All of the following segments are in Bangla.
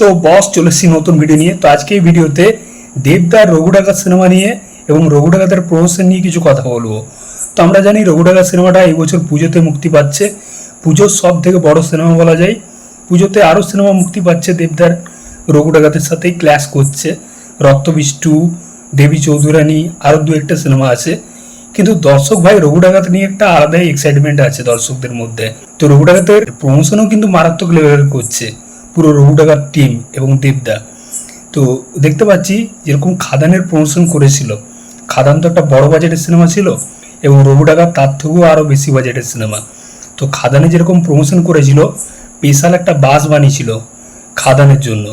তো বস চলে এসেছি নতুন ভিডিও নিয়ে। তো আজকে এই ভিডিওতে দেবদার রঘু ডাকাত সিনেমা নিয়ে এবং রঘু ডাকাতের প্রমোশন নিয়ে কিছু কথা বলব। তো আমরা জানি রঘু ডাকাত সিনেমাটা এই বছর পুজোতে মুক্তি পাচ্ছে। পুজোর সব থেকে বড় সিনেমা বলা যায়। পুজোতে আরও সিনেমা মুক্তি পাচ্ছে দেবদার রঘু ডাকাতের সাথেই ক্ল্যাশ করছে। রক্তবিষ্টু, দেবী চৌধুরানী আরও দু একটা সিনেমা আছে। কিন্তু দর্শক ভাই রঘু ডাকাত নিয়ে একটা আলাদাই এক্সাইটমেন্ট আছে দর্শকদের মধ্যে। তো রঘু ডাকাতের প্রমোশনও কিন্তু মারাত্মক লেভেলের করছে। পুরো রঘু টিম এবং দেবদা। তো দেখতে পাচ্ছি যেরকম খাদানের প্রমোশন করেছিল। খাদান তো একটা বড় বাজেটের সিনেমা ছিল এবং রঘু তার থেকেও আরও বেশি বাজেটের সিনেমা তো খাদানে যেরকম প্রমোশন করেছিল স্পেশাল একটা বাস বানিয়েছিল খাদানের জন্য।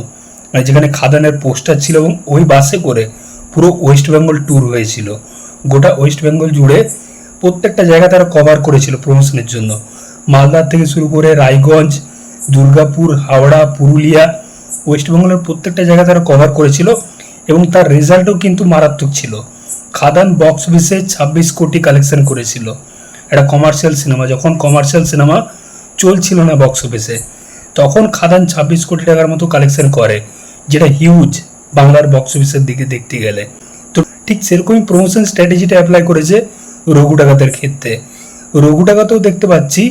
মানে যেখানে খাদানের পোস্টার ছিল এবং ওই বাসে করে পুরো ওয়েস্ট বেঙ্গল ট্যুর হয়েছিল। গোটা ওয়েস্ট বেঙ্গল জুড়ে প্রত্যেকটা জায়গা তারা কভার করেছিল প্রমোশনের জন্য। মালদার থেকে শুরু করে রায়গঞ্জ দুর্গাপুর, হাওড়া, পুরুলিয়া ওয়েস্ট বেঙ্গলের প্রত্যেকটা জায়গা তারা কভার করেছিল এবং তার রেজাল্টও কিন্তু মারাত্মক ছিল। খাদান বক্স অফিসে ছাব্বিশ কোটি কালেকশন করেছিল। একটা কমার্শিয়াল সিনেমা যখন কমার্শিয়াল সিনেমা চলছিল না বক্স অফিসে তখন খাদান ছাব্বিশ কোটি টাকার মতো কালেকশন করে, যেটা হিউজ বাংলার বক্স অফিসের দিকে দেখতে গেলে। তো ঠিক সেরকমই প্রমোশন স্ট্র্যাটেজিটা অ্যাপ্লাই করেছে রঘু ডাকাতের ক্ষেত্রে। রঘু ডাকাতেও দেখতে পাচ্ছি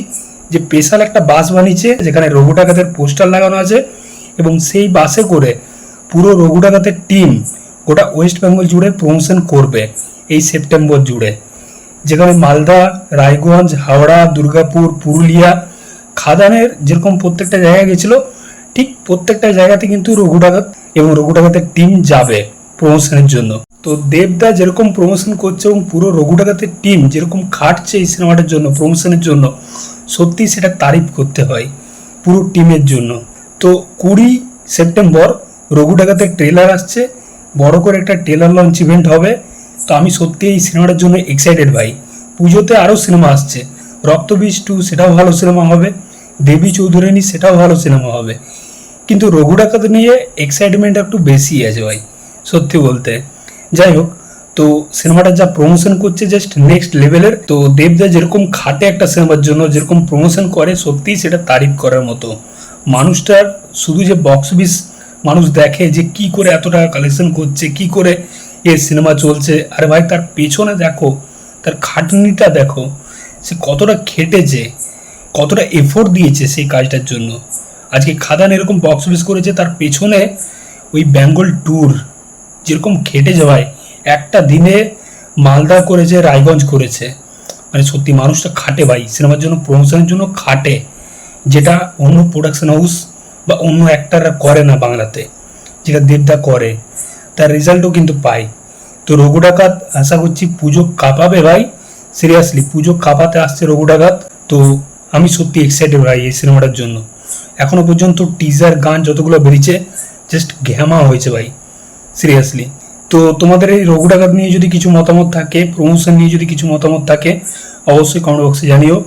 যে স্পেশাল একটা বাস বানিয়েছে, যেখানে রঘু ডাকাতের পোস্টার লাগানো আছে এবং সেই বাসে করে পুরো রঘু ডাকাতের টিম গোটা ওয়েস্ট বেঙ্গল জুড়ে প্রমোশন করবে এই সেপ্টেম্বর জুড়ে। যেখানে মালদা, রায়গঞ্জ, হাওড়া, দুর্গাপুর, পুরুলিয়া, খাদানের যেরকম প্রত্যেকটা জায়গায় গেছিল, ঠিক প্রত্যেকটা জায়গাতে কিন্তু রঘু এবং রঘু ডাকাতের টিম যাবে প্রমোশনের জন্য। তো দেবদা যেরকম প্রমোশন করছে এবং পুরো রঘু ডাকাতের টিম যেরকম খাটছে এই সিনেমাটার জন্য প্রমোশনের জন্য সত্যি সেটা তারিফ করতে হয় পুরো টিমের জন্য। তো কুড়ি সেপ্টেম্বর রঘু ডাকাতের ট্রেলার আসছে, বড় করে একটা ট্রেলার লঞ্চ ইভেন্ট হবে। তো আমি সত্যি এই সিনেমাটার জন্য এক্সাইটেড ভাই। পুজোতে আরও সিনেমা আসছে। রক্তবীজ টু সেটাও ভালো সিনেমা হবে। দেবী চৌধুরানী সেটাও ভালো সিনেমা হবে। কিন্তু রঘু ডাকাত নিয়ে এক্সাইটমেন্ট একটু বেশি আছে ভাই, সত্যি বলতে। যাই হোক তো সিনেমাটা যা প্রমোশন করছে জাস্ট নেক্সট লেভেলের তো দেবদা যেরকম খাটে একটা সিনেমার জন্য যেরকম প্রমোশন করে, সত্যিই সেটা তারিফ করার মতো। মানুষটার শুধু যে বক্স অফিস মানুষ দেখে যে কি করে এত টাকা কালেকশন করছে, কি করে এ সিনেমা চলছে, আরে ভাই তার পেছনে দেখো, তার খাটনিটা দেখো, সে কতটা খেটেছে, কতটা এফোর্ট দিয়েছে সেই কাজটার জন্য। আজকে খাদান এরকম বক্স অফিস করেছে, তার পেছনে ওই বেঙ্গল ট্যুর যেরকম খেটেছে ভাই। একটা দিনে মালদা করেছে, রায়গঞ্জ করেছে। মানে সত্যি মানুষটা খাটে ভাই। সিনেমার জন্য প্রমোশনের জন্য খাটে। যেটা অন্য প্রোডাকশন হাউস বা অন্য অ্যাক্টাররা করে না বাংলাতে। যেটা দেবদা করে। তার রেজাল্টও কিন্তু পাই তো রঘু ডাকাত আশা করছি পুজো কাঁপাবে ভাই। সিরিয়াসলি পুজো কাঁপাতে আসছে রঘু ডাকাত তো আমি সত্যি এক্সাইটেড ভাই এই সিনেমাটার জন্য। এখনও পর্যন্ত টিজার গান যতগুলো বেরিয়েছে জাস্ট ঘ্যামা হয়েছে ভাই। সিরিয়াসলি তো তোমাদের এই রঘু ডাকাত নিয়ে যদি কিছু মতামত থাকে প্রমোশন নিয়ে যদি কিছু মতামত থাকে, অবশ্যই কমেন্ট বক্সে জানিও।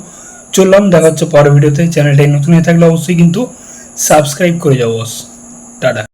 চললাম, দেখা হচ্ছে পরের ভিডিওতে চ্যানেলটাই নতুন হয়ে থাকলে অবশ্যই কিন্তু সাবস্ক্রাইব করে যাও বস টাটা।